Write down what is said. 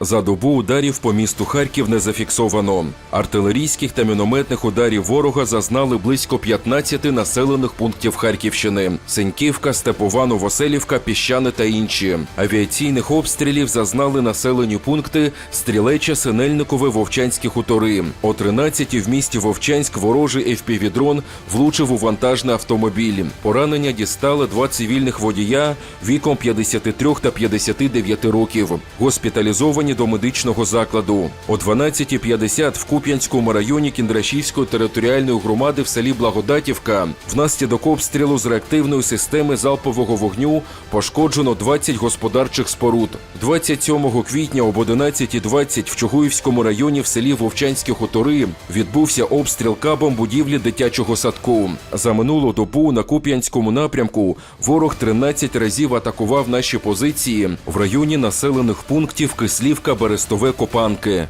За добу ударів по місту Харків не зафіксовано. Артилерійських та мінометних ударів ворога зазнали близько 15 населених пунктів Харківщини: Сеньківка, Степова, Новоселівка, Піщани та інші. Авіаційних обстрілів зазнали населені пункти Стрілеча, Синельникове, Вовчанські хутори. О 13 в місті Вовчанськ ворожий FPV-дрон влучив у вантажний автомобіль. Поранення дістали два цивільних водія віком 53 та 59 років. Госпіталізовані до медичного закладу. О 12.50 в Куп'янському районі Кіндрашівської територіальної громади в селі Благодатівка внаслідок обстрілу з реактивної системи залпового вогню пошкоджено 20 господарчих споруд. 27 квітня об 11.20 в Чугуївському районі в селі Вовчанські хутори відбувся обстріл кабом будівлі дитячого садку. За минулу добу на Куп'янському напрямку ворог 13 разів атакував наші позиції в районі населених пунктів Кислівка, Берестове, Копанки.